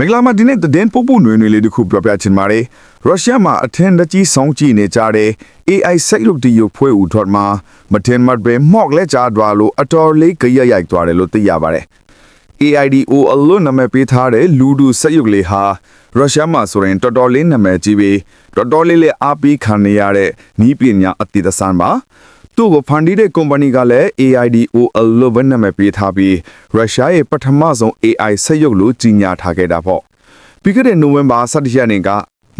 မင်္ဂလာပါဒီနေ့သတင်းပုပ်ပုနွေနွေလေးတစ်ခုပြောပြချင်ပါတယ်ရုရှားမှာအထင်တကြီးဆောင်ကြည့်နေကြတဲ့ AI စိတ်လုပ်တည်ရဖွဲ့ဦးထော်မှာမတင်မတ်ပဲမော့လက်ကြွားလို့အတော်လေးကြရရိုက်သွားတယ်လို့သိရပါတယ် AIDO အလို့နာမည်ပေးထားတဲ့လူဒူစက်ရုပ်လေးဟာရုရှားမှာဆိုရင်တော်တော်လေးနာမည်ကြီးပြီးတော်တော်လေးလေးအားပေးခံနေရတဲ့နီးပညာအတိတ်ဆန်းပါ သူ့ကိုဖန်တီးတဲ့ company ကလည်း AIDO အလို့ပဲနာမည်ပေးထားပြီးရုရှားရဲ့ပထမဆုံး AI စက်ရုပ်လို့ကြီးညာထားခဲ့တာပေါ့ပြီးခဲ့တဲ့နိုဝင်ဘာ17ရက်နေ့က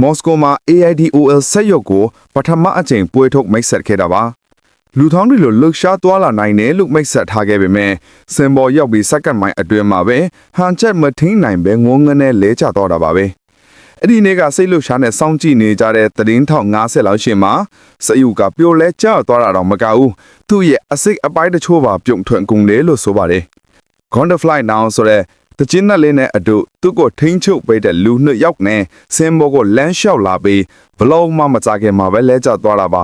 မော်စကိုမှာ AIDOL စက်ရုပ်ကိုပထမအကြိမ်ပွဲထုတ်မိတ်ဆက်ခဲ့တာပါလူထောင်းတွေလိုလှုပ်ရှားသွားလာနိုင်တယ်လို့မိတ်ဆက်ထားခဲ့ပေမဲ့စင်ပေါ်ရောက်ပြီးစက္ကန့်မိုင်အတွင်းမှာပဲဟန်ချက်မထင်းနိုင်ပဲငုံငနဲ့လဲကျသွားတာပါပဲ အဲ့ဒီနေ့ကစိတ်လှုပ်ရှားနဲ့စောင့်ကြည့်နေကြတဲ့သတင်းထောက်90လောက်ရှင်မှာစယူကပြိုလဲကျသွားတာတော့မကဘူးသူ့ရဲ့အစိတ်အပိုင်းတချို့ပါပြုံထွင်ကုန်တယ်လို့ဆိုပါတယ် Gondafly now ဆိုတဲ့တချင်းနဲ့လေးနဲ့အတူသူ့ကိုထိန်းချုပ်ပေးတဲ့လူနှစ်ယောက်နဲ့စင်ဘောကိုလမ်းလျှောက်လာပြီးဘလုံးမှမကြခင်မှာပဲလဲကျသွားတာပါ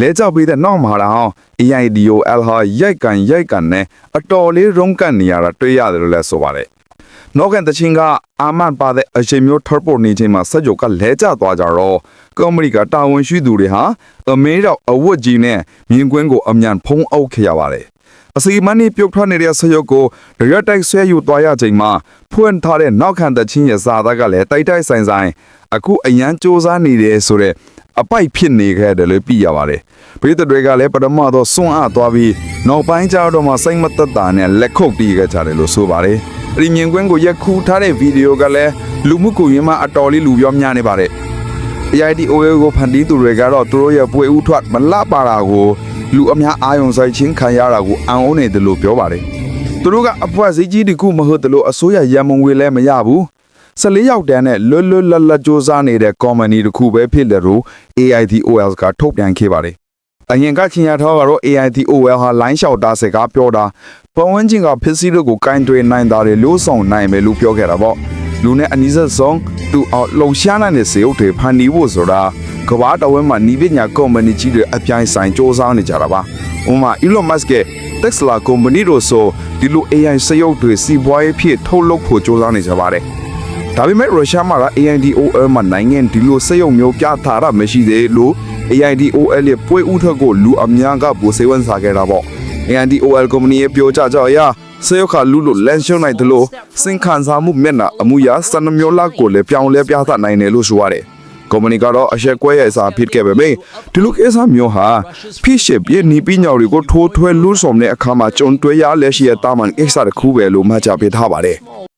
လဲကျပြီးတဲ့နောက်မှာတော့ AIDOL ဟာရိုက်ကန်ရိုက်ကန်နဲ့အတော်လေးရုံးကန်နေရတာတွေ့ရတယ်လို့လည်းဆိုပါတယ် နောက်ကန်တချင်းကအာမန်ပါတဲ့အရှင်မျိုးထော်ပေါ်နေခြင်းမှာစက်ကြကလဲကျသွားကြတော့ကောမရီကတာဝန်ရှိသူတွေဟာအမေတော့အဝတ်ကြီးနဲ့မြင်ကွင်းကိုအမြန်ဖုံးအုပ်ခဲ့ရပါတယ်အစီမနီပြုတ်ထွက်နေတဲ့ဆရုပ်ကိုဒရက်တိုက်ဆွဲယူသွားရချိန်မှာဖွင့်ထားတဲ့နောက်ခံတချင်းရဲ့စာသားကလည်းတိုက်တိုက်ဆိုင်ဆိုင်အခုအရန်စူးစမ်းနေတယ်ဆိုတဲ့ အပိုက်ဖြစ်နေခဲ့တယ်လို့ပြရပါတယ်။ပြည်သူတွေကလည်းပထမတော့စွန့်အားသွားပြီးနောက်ပိုင်းကျတော့မှစိတ်မသက်သာနဲ့လက်ခုပ်တီးခဲ့ကြတယ်လို့ဆိုပါတယ်။အဒီမြင်ကွင်းကိုရက်ခူးထားတဲ့ဗီဒီယိုကလည်းလူမှုကွန်ရက်မှာအတော်လေးလူပြောများနေပါတယ်။ AIDOA ကိုဖန်တီးသူတွေကတော့သူတို့ရဲ့ပွေဦးထွက်မလပါတာကိုလူအများအာယုံဆိုင်ချင်းခံရတာကိုအံ့ဩနေတယ်လို့ပြောပါတယ်။သူတို့ကအဖွဲစည်းကြီးတခုမဟုတ်တယ်လို့အစိုးရရန်မုံငွေလည်းမရဘူး။ 14ယောက်တန်းနဲ့လွတ်လွတ်လပ်လပ်စ조사နေတဲ့ company တခုပဲဖြစ်တယ်လို့ AIDOL ကထုတ်ပြန်ခဲ့ပါတယ်။အရင်ကချင်းရထောကတော့ AIDOL ဟာလိုင်းလျှောက်တာစကားပြောတာပတ်ဝန်းကျင်ကဖြစ်စီတို့ကိုကင်တွယ်နိုင်တာတွေလို့ဆောင်နိုင်မယ်လို့ပြောခဲ့တာပေါ့။လူနဲ့အနီးစပ်ဆုံးသူအောင်လှုံရှားနိုင်တဲ့စေအုပ်တွေဖန်တီးဖို့ဆိုတာကဘာတော်ဝဲမှာနီးပညာ company ကြီးတွေအပြိုင်ဆိုင်စ조사နေကြတာပါ။ဥပမာ Elon Musk ရဲ့ Tesla company တို့ဆိုဒီလို AI စရုပ်တွေစီးပွားရေးဖြစ်ထုတ်လုပ်ဖို့စ조사နေကြပါတယ်။ ဒါပေမဲ့ရုရှားမှာက AIDOL မှာနိုင်ငံဒီလိုစက်ရုံမျိုးပြထားတာမရှိသေးလို့ AIDOL ရဲ့ပွဲဥထွက်ကိုလူအများကပိုစေဝန်စားခဲ့တာပေါ့ AIDOL company ရဲ့ပြောကြကြအရစရုပ်ခါလူလို့လန်ရှုံနိုင်တယ်လို့စင်ခံစားမှုမျက်နှာအမှုရာစနမျိုးလောက်ကိုလည်းပြောင်းလဲပြသနိုင်တယ်လို့ဆိုရတယ်ကုမ္ပဏီကတော့အရက်ကွဲရဲ့အစားဖြစ်ခဲ့ပေမယ့်ဒီလိုကိစ္စမျိုးဟာဖြစ်ရှစ်ပြနီးပညာတွေကိုထိုးထွဲလို့ဆောင်တဲ့အခါမှာကြုံတွေ့ရလက်ရှိရဲ့တာမန်ကိစ္စတစ်ခုပဲလို့မှတ်ချက်ပေးထားပါတယ်